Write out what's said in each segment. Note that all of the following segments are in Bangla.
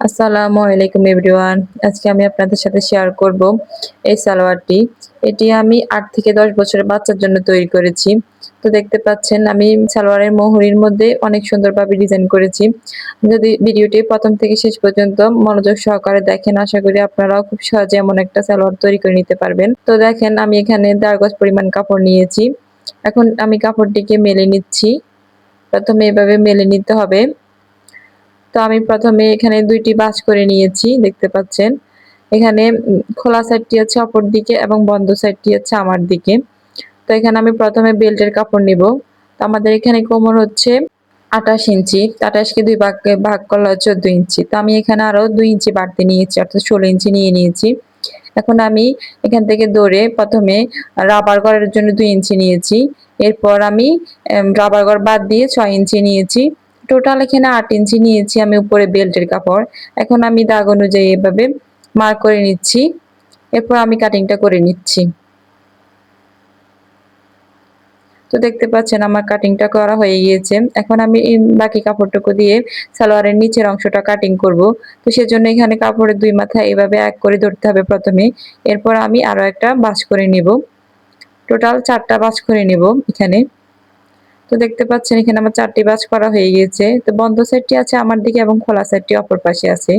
আসসালামু আলাইকুম এভরিওয়ান। আজকে আমি আপনাদের সাথে শেয়ার করব এই সালোয়ারটি। এটি আমি আট থেকে দশ বছরের বাচ্চার জন্য তৈরি করেছি। তো দেখতে পাচ্ছেন, আমি সালোয়ারের মোহরির মধ্যে অনেক সুন্দরভাবে ডিজাইন করেছি। যদি ভিডিওটি প্রথম থেকে শেষ পর্যন্ত মনোযোগ সহকারে দেখেন, আশা করি আপনারাও খুব সহজে এমন একটা সালোয়ার তৈরি করে নিতে পারবেন। তো দেখেন, আমি এখানে দেড় গজ পরিমাণ কাপড় নিয়েছি। এখন আমি কাপড়টিকে মেলে নিচ্ছি। প্রথমে এভাবে মেলে নিতে হবে। তো আমি প্রথমে এখানে দুইটি বাস করে নিয়েছি, দেখতে পাচ্ছেন। এখানে খোলা সাইডটি আছে অপর দিকে এবং বন্ধ সাইডটি আছে আমার দিকে। তো এখানে আমি প্রথমে বেল্টের কাপড় নিব। তো আমাদের এখানে কোমর হচ্ছে আঠাশ ইঞ্চি। আঠাশকে দুই ভাগে, ভাগ করলে চোদ্দ ইঞ্চি। তো আমি এখানে আরও দুই ইঞ্চি বাড়তে নিয়েছি, অর্থাৎ ষোলো ইঞ্চি নিয়ে নিয়েছি। এখন আমি এখান থেকে দৌড়ে প্রথমে রাবার গড়ের জন্য দুই ইঞ্চি নিয়েছি। এরপর আমি রাবার গড় বাদ দিয়ে ছয় ইঞ্চি নিয়েছি। টোটাল এখানে আট ইঞ্চি নিয়েছি আমি উপরে বেল্টের কাপড়। এখন আমি দাগ অনুযায়ী এভাবে মার্ক করে নিচ্ছি। এরপর আমি কাটিংটা করে নিচ্ছি। তো দেখতে পাচ্ছেন আমার কাটিংটা করা হয়ে গিয়েছে। এখন আমি বাকি কাপড়টুকু দিয়ে সালোয়ারের নিচের অংশটা কাটিং করব। তো সেজন্য এখানে কাপড়ের দুই মাথা এভাবে এক করে ধরতে হবে প্রথমে। এরপর আমি আরও একটা বাস করে নিব। টোটাল চারটা বাস করে নিব এখানে। তো দেখতে পাচ্ছেন, এখানে আমার চারটি বাস করা হয়ে গিয়েছে। তো বন্ধ সাইডটি আছে আমার দিকে এবং খোলা সাইডটি অপর পাশে আছে।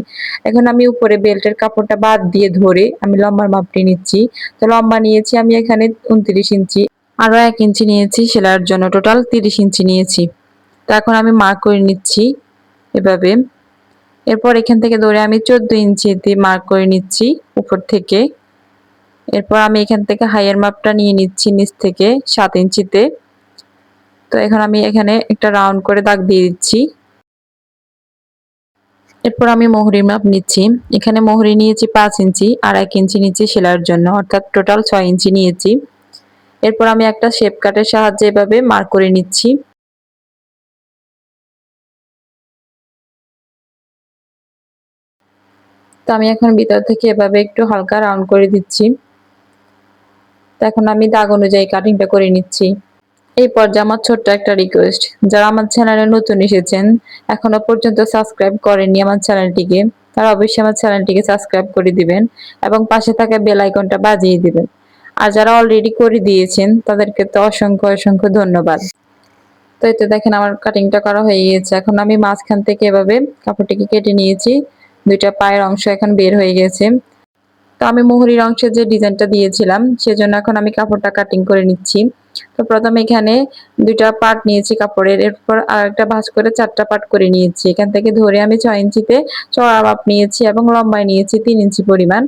এখন আমি উপরে বেল্টের কাপড়টা বাদ দিয়ে ধরে আমি লম্বার মাপটি নিচ্ছি। তো লম্বা নিয়েছি আমি এখানে উনত্রিশ ইঞ্চি। আরও এক ইঞ্চি নিয়েছি সেলার জন্য। টোটাল তিরিশ ইঞ্চি নিয়েছি। তো এখন আমি মার্ক করে নিচ্ছি এভাবে। এরপর এখান থেকে ধরে আমি চোদ্দ ইঞ্চি দিয়ে মার্ক করে নিচ্ছি উপর থেকে। এরপর আমি এখান থেকে হাইয়ের মাপটা নিয়ে নিচ্ছি নিচ থেকে সাত ইঞ্চিতে। তো এখন আমি এখানে একটা রাউন্ড করে দাগ দিয়ে দিচ্ছি। এরপর আমি মোহরির মাপ নিচ্ছি। এখানে মোহরি নিয়েছি পাঁচ ইঞ্চি আর এক ইঞ্চি নিচ্ছি সেলাইয়ের জন্য, অর্থাৎ টোটাল ছয় ইঞ্চি নিয়েছি। এরপর আমি একটা শেপ কাটের সাহায্যে এভাবে মার্ক করে নিচ্ছি। তো আমি এখন ভিতর থেকে এভাবে একটু হালকা রাউন্ড করে দিচ্ছি। তো এখন আমি দাগ অনুযায়ী কাটিংটা করে নিচ্ছি। এই পর্যায়ে আমার ছোট্ট একটা রিকোয়েস্ট যারা আমার চ্যানেলে নতুন এসেছেন, এখনও পর্যন্ত সাবস্ক্রাইব করেননি আমার চ্যানেলটিকে তারা অবশ্যই আমার চ্যানেলটিকে সাবস্ক্রাইব করে দিবেন এবং পাশে থাকা বেল আইকনটা বাজিয়ে দিবেন। আর যারা অলরেডি করে দিয়েছেন, তাদেরকে তো অসংখ্য অসংখ্য ধন্যবাদ। তো এতে দেখেন আমার কাটিংটা করা হয়ে গিয়েছে। এখন আমি মাঝখান থেকে এভাবে কাপড়টিকে কেটে নিয়েছি। দুইটা পায়ের অংশ এখন বের হয়ে গেছে। তো আমি মোহরির অংশের যে ডিজাইনটা দিয়েছিলাম, সেজন্য এখন আমি কাপড়টা কাটিং করে নিচ্ছি। তো প্রথমে এখানে দুইটা পার্ট নিয়েছি কাপড়ের, এরপর আর একটা ভাঁজ করে চারটা পার্ট করে নিয়েছি। এখান থেকে ধরে আমি ছয় ইঞ্চিতে চড়া মাপ নিয়েছি এবং লম্বায় নিয়েছি তিন ইঞ্চি পরিমাণ।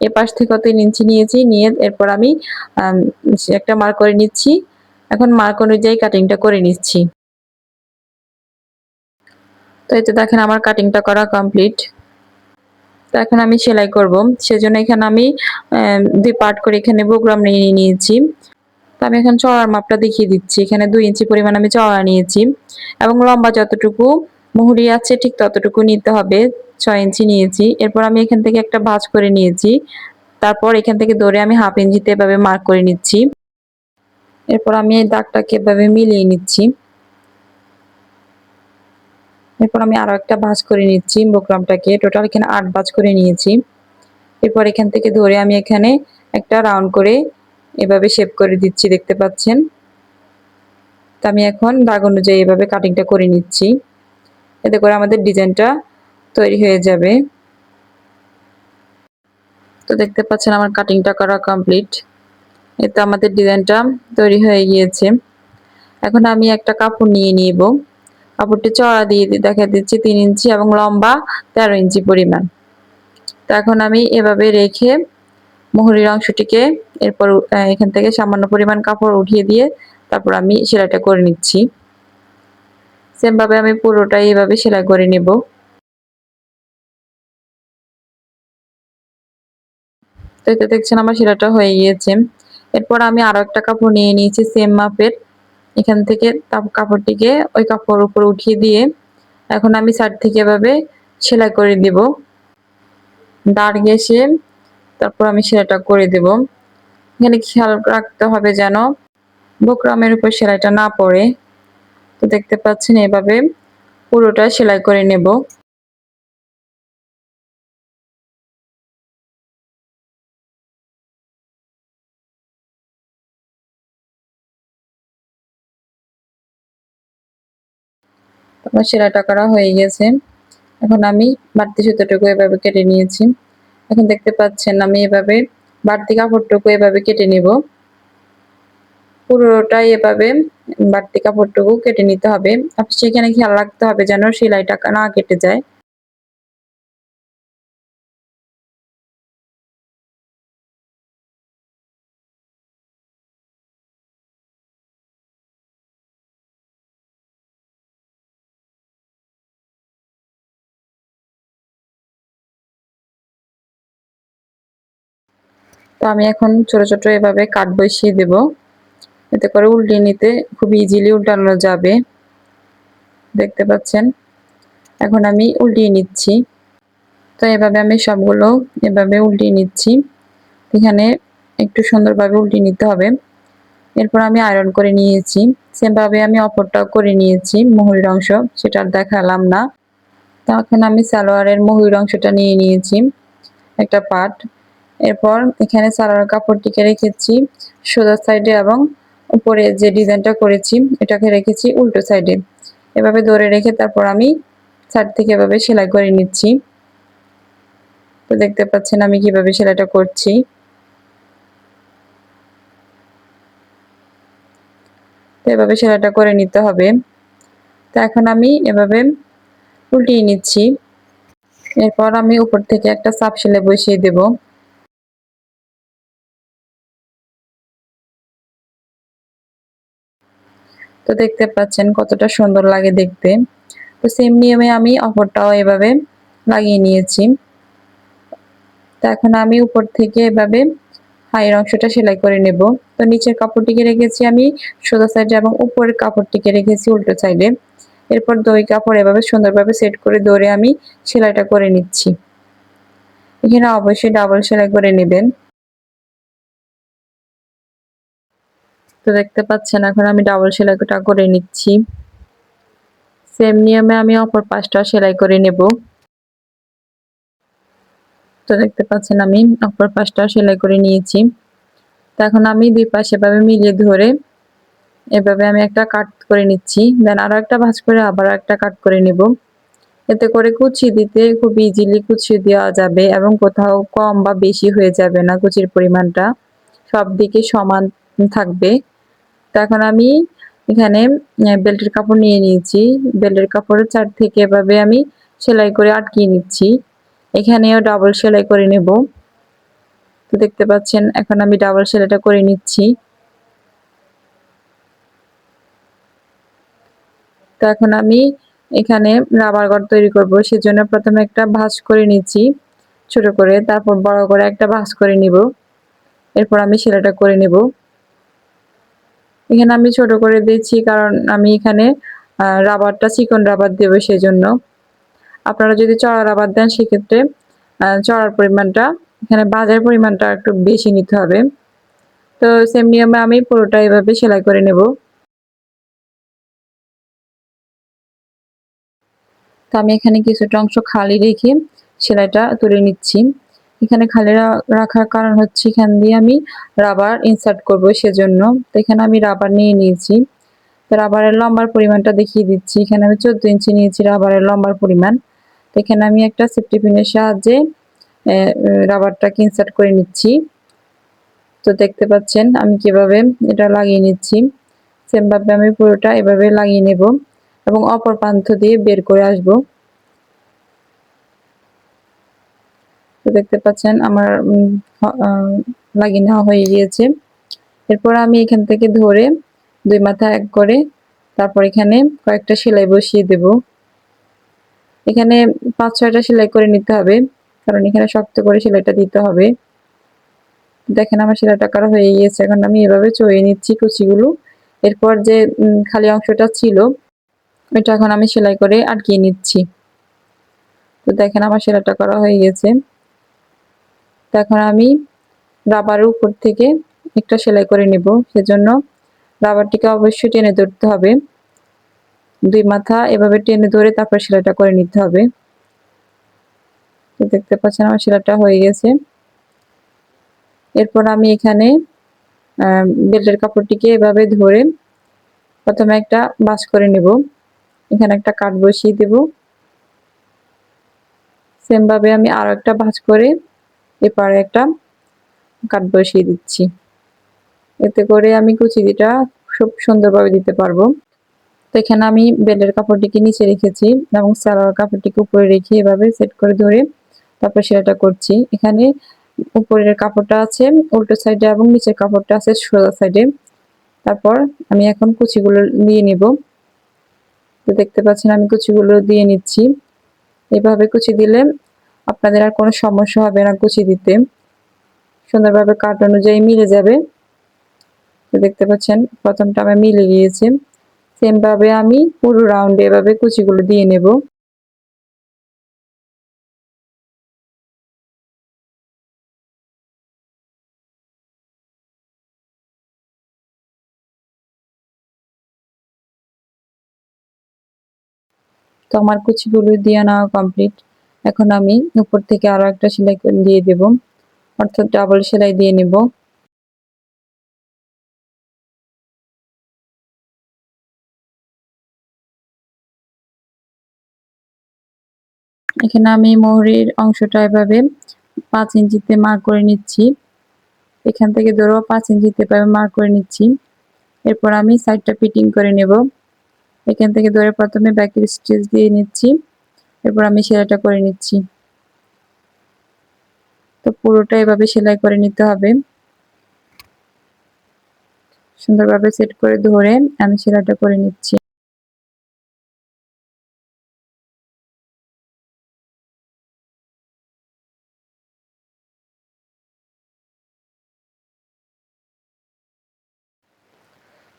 এ পাশ থেকে তিন ইঞ্চি নিয়েছি, নিয়ে এরপর আমি একটা মার্ক করে নিচ্ছি। এখন মার্ক অনুযায়ী কাটিংটা করে নিচ্ছি। তো এতে দেখেন আমার কাটিংটা করা কমপ্লিট। তো এখন আমি সেলাই করব। সেজন্য এখানে আমি দুই পার্ট করে এখানে প্রোগ্রাম নিয়ে নিয়েছি। তো আমি এখন চড়ার মাপটা দেখিয়ে দিচ্ছি। এখানে দুই ইঞ্চি পরিমাণ আমি চড়া নিয়েছি এবং লম্বা যতটুকু মুহুরি আছে ঠিক ততটুকু নিতে হবে, ছয় ইঞ্চি নিয়েছি। এরপর আমি এখান থেকে একটা ভাঁজ করে নিয়েছি। তারপর এখান থেকে ধরে আমি হাফ ইঞ্চিতে এভাবে মার্ক করে নিচ্ছি। এরপর আমি এই দাগটাকে এভাবে মিলিয়ে নিচ্ছি। এরপর আমি আরও একটা ভাঁজ করে নিচ্ছি বোকরামটাকে। টোটাল এখানে আট ভাঁজ করে নিয়েছি। এরপর এখান থেকে ধরে আমি এখানে একটা রাউন্ড করে এভাবে শেপ করে দিচ্ছি, দেখতে পাচ্ছেন? তো আমি এখন দাগ অনুযায়ী এভাবে কাটিংটা করে নিচ্ছি। এতে করে আমাদের ডিজাইনটা তৈরি হয়ে যাবে। তো দেখতে পাচ্ছেন আমার কাটিংটা করা কমপ্লিট এতে আমাদের ডিজাইনটা তৈরি হয়ে গিয়েছে। এখন আমি একটা কাপড় নিয়ে নিব। কাপড়টি চড়া দিয়ে দেখা দিচ্ছি তিন ইঞ্চি এবং লম্বা তেরো ইঞ্চি পরিমাণ। তো এখন আমি এভাবে রেখে মোহরির অংশটিকে এরপর এখান থেকে সামান্য পরিমাণ কাপড় উঠিয়ে দিয়ে তারপর আমি সেলাইটা করে নিচ্ছি। সেমভাবে আমি পুরোটাই এভাবে সেলাই করে নেব। তো এতে দেখছেন আমার সেলাইটা হয়ে গিয়েছে। এরপর আমি আরও একটা কাপড় নিয়ে নিয়েছি, সেম মাপের। এখান থেকে কাপড়টিকে ওই কাপড় উপর উঠিয়ে দিয়ে এখন আমি সাইড থেকে এভাবে সেলাই করে দেব দাঁড় গেছে তারপর আমি সেলাইটা করে দেব। এখানে খেয়াল রাখতে হবে যেন বোকরামের উপর সেলাইটা না পড়ে? তো দেখতে পাচ্ছেন এভাবে পুরোটা সেলাই করে নেব। সেলাইটা করা হয়ে গেছে। এখন আমি বাড়তি সুতোটুকু এভাবে কেটে নিয়েছি। এখন দেখতে পাচ্ছেন আমি এভাবে বাড়তি কাপড়টুকু এভাবে কেটে নিব। পুরোটাই এভাবে বাড়তি কাপড়টুকু কেটে নিতে হবে। আপনি সেখানে খেয়াল রাখতে হবে যেন সেলাইটা না কেটে যায়। তো আমি এখন ছোট ছোট এভাবে কাঠ বসিয়ে দেব। এতে করে উল্টিয়ে নিতে খুব ইজিলি উল্টানো যাবে। দেখতে পাচ্ছেন? এখন আমি উল্টিয়ে নিচ্ছি। তো এভাবে আমি সবগুলো এভাবে উল্টিয়ে নিচ্ছি। এখানে একটু সুন্দরভাবে উল্টিয়ে নিতে হবে। এরপর আমি আয়রন করে নিয়েছি। সেমভাবে আমি অপরটাও করে নিয়েছি, মহুরির অংশ। সেটা আর দেখালাম না। তখন আমি সালোয়ারের মহুরির অংশটা নিয়ে নিয়েছি। একটা পার্ট এরপর এখানে সালোয়ার কাপড়টিকে রেখেছি সোজা সাইডে এবং উপরে যে ডিজাইনটা করেছি, এটাকে রেখেছি উল্টো সাইডে। এভাবে ধরে রেখে তারপর আমি সাইড থেকে এভাবে সেলাই করে নিচ্ছি। তো দেখতে পাচ্ছেন আমি কীভাবে সেলাইটা করছি। এভাবে সেলাইটা করে নিতে হবে। তো এখন আমি এভাবে উল্টিয়ে নিচ্ছি। এরপর আমি উপর থেকে একটা সাপ সেলাই বসিয়ে দেবো। তো দেখতে পাচ্ছেন কতটা সুন্দর লাগে দেখতে। তো সেম নিয়মে আমি অপরটাও এভাবে লাগিয়ে নিয়েছি। তো এখন আমি উপর থেকে এভাবে হাইয়ের অংশটা সেলাই করে নেব। তো নিচের কাপড়টিকে রেখেছি আমি সোজা সাইডে এবং উপরের কাপড়টিকে রেখেছি উল্টো সাইডে এরপর দই কাপড় এভাবে সুন্দরভাবে সেট করে দৌড়ে আমি সেলাইটা করে নিচ্ছি। এখানে অবশ্যই ডাবল সেলাই করে নেবেন। তো দেখতে পাচ্ছেন, এখন আমি ডাবল সেলাইটা করে নিচ্ছি। সেম নিয়মে আমি অপর পাশটা সেলাই করে নেব। তো দেখতে পাচ্ছেন, আমি অপর পাশটা সেলাই করে নিয়েছি। তো এখন আমি দুই পাশে এভাবে মিলিয়ে ধরে এভাবে আমি একটা কাট করে নিচ্ছি। দেন আরও একটা ভাঁজ করে আবার একটা কাট করে নেব। এতে করে কুচি দিতে খুব ইজিলি কুচি দেওয়া যাবে এবং কোথাও কম বা বেশি হয়ে যাবে না কুচির পরিমাণটা। সব দিকে সমান থাকবে। এখন আমি এখানে বেল্টের কাপড় নিয়ে নিয়েছি। বেল্টের কাপড়ের চার থেকে এভাবে আমি সেলাই করে আটকিয়ে নিচ্ছি। এখানেও ডাবল সেলাই করে নেব। তো দেখতে পাচ্ছেন, এখন আমি ডাবল সেলাইটা করে নিচ্ছি। তো এখন আমি এখানে রাবার গড় তৈরি করব। সেজন্য প্রথমে একটা ভাঁজ করে নিচ্ছি, ছোট করে। তারপর বড় করে একটা ভাঁজ করে নিব। এরপর আমি সেলাইটা করে নেব। এখানে আমি ছোট করে দিচ্ছি কারণ আমি এখানে রাবারটা চিকন রাবার দেবো সেজন্য। আপনারা যদি চড়া রাবার দেন সেক্ষেত্রে চড়ার পরিমাণটা, এখানে বাজার পরিমাণটা একটু বেশি নিতে হবে। তো সেম নিয়মে আমি পুরোটা এভাবে সেলাই করে নেব। তো আমি এখানে কিছুটা অংশ খালি রেখে সেলাইটা তুলে নিচ্ছি। এখানে খালি রাখার কারণ হচ্ছে এখান দিয়ে আমি রাবার ইনসার্ট করব সেজন্য। তো এখানে আমি রাবার নিয়ে নিয়েছি। তো রাবারের লম্বার পরিমাণটা দেখিয়ে দিচ্ছি। এখানে আমি চোদ্দ ইঞ্চি নিয়েছি রাবারের লম্বার পরিমাণ। তো এখানে আমি একটা সেফটি পিনের সাহায্যে রাবারটাকে ইনসার্ট করে নিচ্ছি। তো দেখতে পাচ্ছেন আমি কীভাবে এটা লাগিয়ে নিচ্ছি। সেমভাবে আমি পুরোটা এভাবে লাগিয়ে নেব এবং অপর প্রান্ত দিয়ে বের করে আসব। দেখতে পাচ্ছেন, আমার লাগিয়ে নেওয়া হয়ে গিয়েছে। এরপর আমি এখান থেকে ধরে দুই মাথা এক করে তারপর এখানে কয়েকটা সেলাই বসিয়ে দেব। এখানে পাঁচ, ছয়টা সেলাই করে নিতে হবে, কারণ এখানে শক্ত করে সেলাইটা দিতে হবে। দেখেন আমার সেলাইটা কারও হয়ে গিয়েছে, এখন আমি এভাবে চড়িয়ে নিচ্ছি কুচিগুলো। এরপর যে খালি অংশটা ছিল, ওইটা এখন আমি সেলাই করে আটকিয়ে নিচ্ছি। তো দেখেন আমার সেলাইটা করা হয়ে গেছে এখন আমি রাবারের উপর থেকে একটা সেলাই করে নেব। সেজন্য রাবারটিকে অবশ্যই টেনে ধরতে হবে। দুই মাথা এভাবে টেনে ধরে তারপর সেলাইটা করে নিতে হবে। দেখতে পাচ্ছেন আমার সেলাইটা হয়ে গেছে। এরপর আমি এখানে বেল্টের কাপড়টিকে এভাবে ধরে প্রথমে একটা বাস করে নেব। এখানে একটা কাঠ বসিয়ে দেব। সেমভাবে আমি আরও একটা ভাঁজ করে এপারে একটা কাঠ বসিয়ে দিচ্ছি। এতে করে আমি কুচিটা খুব সুন্দরভাবে দিতে পারব। তো এখানে আমি বেলের কাপড়টিকে নিচে রেখেছি এবং সালোয়ার কাপড়টিকে উপরে রেখে এভাবে সেট করে ধরে তারপর সেটা করছি। এখানে উপরের কাপড়টা আছে উল্টো সাইডে এবং নিচের কাপড়টা আছে সোজা সাইডে। তারপর আমি এখন কুচিগুলো দিয়ে নিব। তো দেখতে পাচ্ছেন আমি কুচিগুলো দিয়ে নিচ্ছি। এভাবে কুচি দিলে আপনাদের আর কোনো সমস্যা হবে না কুচি দিতে। সুন্দরভাবে কাট অনুযায়ী মিলে যাবে। দেখতে পাচ্ছেন, প্রথমটা আমার মিলে গিয়েছে। সেম ভাবে আমি পুরো রাউন্ডে এভাবে কুচিগুলো দিয়ে নেব। তো আমার কুচিগুলো দিয়ে নেওয়া কমপ্লিট এখন আমি উপর থেকে আরও একটা সেলাই দিয়ে দেব। অর্থাৎ ডাবল সেলাই দিয়ে নেব। এখানে আমি মোহরির অংশটা এভাবে পাঁচ ইঞ্চিতে মার্ক করে নিচ্ছি। এখান থেকে ধরো পাঁচ ইঞ্চিতে এভাবে মার্ক করে নিচ্ছি। এরপর আমি সাইডটা ফিটিং করে নেব। এখান থেকে ধরে প্রথমে ব্যাকের স্টিচ দিয়ে নিচ্ছি। এরপর আমি সেলাইটা করে নিচ্ছি। তো পুরোটা এভাবে সেলাই করে নিতে হবে। সুন্দরভাবে সেট করে ধরে আমি সেলাইটা করে নিচ্ছি।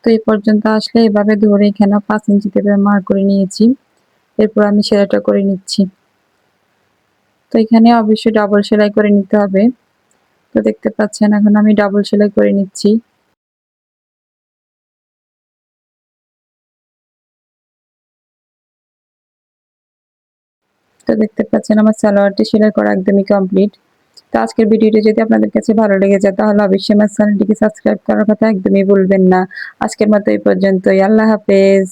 তো এই পর্যন্ত আসলে এভাবে ধরে এখানে পাঁচ ইঞ্চিতে মার্ক করে নিয়েছি। এরপর আমি সেলাইটা করে নিচ্ছি। তো এখানে অবশ্যই ডাবল সেলাই করে নিতে হবে। তো দেখতে পাচ্ছেন, এখন আমি ডাবল সেলাই করে নিচ্ছি। তো দেখতে পাচ্ছেন, আমার সালোয়ারটি সেলাই করা একদমই কমপ্লিট তো আজকের ভিডিওটি যদি আপনাদের কাছে ভালো লেগে যায়, তাহলে অবশ্যই আমার চ্যানেলটিকে সাবস্ক্রাইব করার কথা একদমই ভুলবেন না। আজকের মতো এই পর্যন্তই। আল্লাহ হাফেজ।